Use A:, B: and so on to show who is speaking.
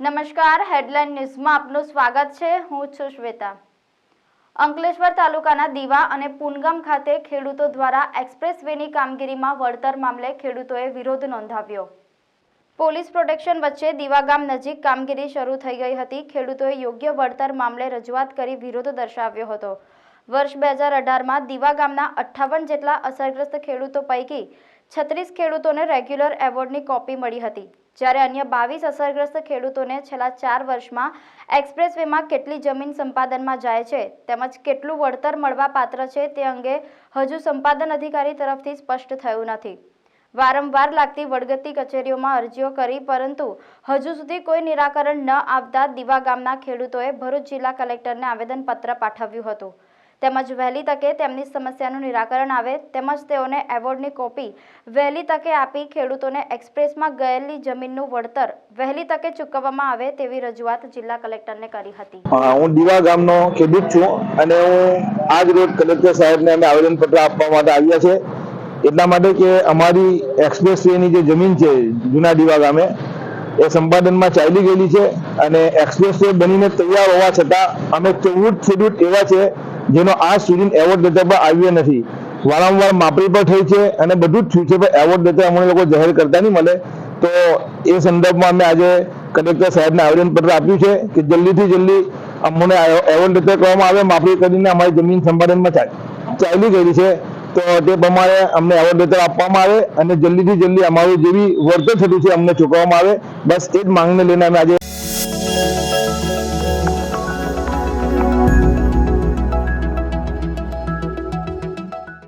A: નમસ્કાર હેડલાઇન ન્યૂઝમાં આપનું સ્વાગત છે. હું છું શ્વેતા. અંકલેશ્વર તાલુકાના દીવા અને પુનગમ ખાતે ખેડૂતો દ્વારા એક્સપ્રેસ વેની કામગીરીમાં વળતર મામલે ખેડૂતોએ વિરોધ નોંધાવ્યો. પોલીસ પ્રોટેક્શન વચ્ચે દીવા ગામ નજીક કામગીરી શરૂ થઈ ગઈ હતી. ખેડૂતોએ યોગ્ય વળતર મામલે રજૂઆત કરી વિરોધ દર્શાવ્યો હતો. વર્ષ બે હજાર અઢારમાં દીવા ગામના અઠ્ઠાવન જેટલા અસરગ્રસ્ત ખેડૂતો પૈકી છત્રીસ ખેડૂતોને રેગ્યુલર એવોર્ડની કોપી મળી હતી. જ્યારે અન્ય બાવીસ અસરગ્રસ્ત ખેડૂતોને છેલ્લા ચાર વર્ષમાં એક્સપ્રેસ વેમાં કેટલી જમીન સંપાદનમાં જાય છે તેમજ કેટલું વળતર મળવા પાત્ર છે તે અંગે હજુ સંપાદન અધિકારી તરફથી સ્પષ્ટ થયું નથી. વારંવાર લાગતી વડગતી કચેરીઓમાં અરજીઓ કરી, પરંતુ હજુ સુધી કોઈ નિરાકરણ ન આવતા દીવા ગામના ખેડૂતોએ ભરૂચ જિલ્લા કલેક્ટરને આવેદનપત્ર પાઠવ્યું હતું. તેમજ વહેલી તકે તેમની સમસ્યાનું નિરાકરણ આવે, તેમજ તેઓને એવોર્ડની કોપી વહેલી તકે આપી ખેડૂતોને એક્સપ્રેસમાં ગયેલી જમીનનું વળતર વહેલી તકે ચૂકવવામાં આવે તેવી રજૂઆત જિલ્લા કલેક્ટરને કરી હતી.
B: હું દીવા ગામનો ખેડૂત છું અને હું આજ રોજ કલેક્ટર સાહેબને અમે આવેદનપત્ર આપવા માટે આવ્યા છે. એટલા માટે કે અમારી એક્સપ્રેસ વેની જે જમીન છે, જૂના દીવા ગામે, એ સંપાદનમાં ચાલી ગયેલી છે અને એક્સપ્રેસ વે બનીને તૈયાર હોવા છતાં અમે ચૌદ ખેડૂત એવા છે જેનો આજ સુધી એવોર્ડ દેતા પણ આવ્યો નથી. વારંવાર માપણી પણ થઈ છે અને બધું જ થયું છે, પણ એવોર્ડ દેતા અમને લોકો જાહેર કરતા નહીં મળે. તો એ સંદર્ભમાં અમે આજે કલેક્ટર સાહેબને આવેદનપત્ર આપ્યું છે કે જલ્દીથી જલ્દી અમને એવોર્ડ દેતા કરવામાં આવે માપણી કરીને અમારી જમીન સંપાદનમાં ચાલી. ગયેલી છે. તો તે પ્રમાણે અમને એવોર્ડ લેટર આપવામાં આવે અને જલ્દીથી જલ્દી અમારું જેવી વળતર થતું છે, અમને ચૂકવવામાં આવે. બસ એ જ માંગને લઈને અમે આજે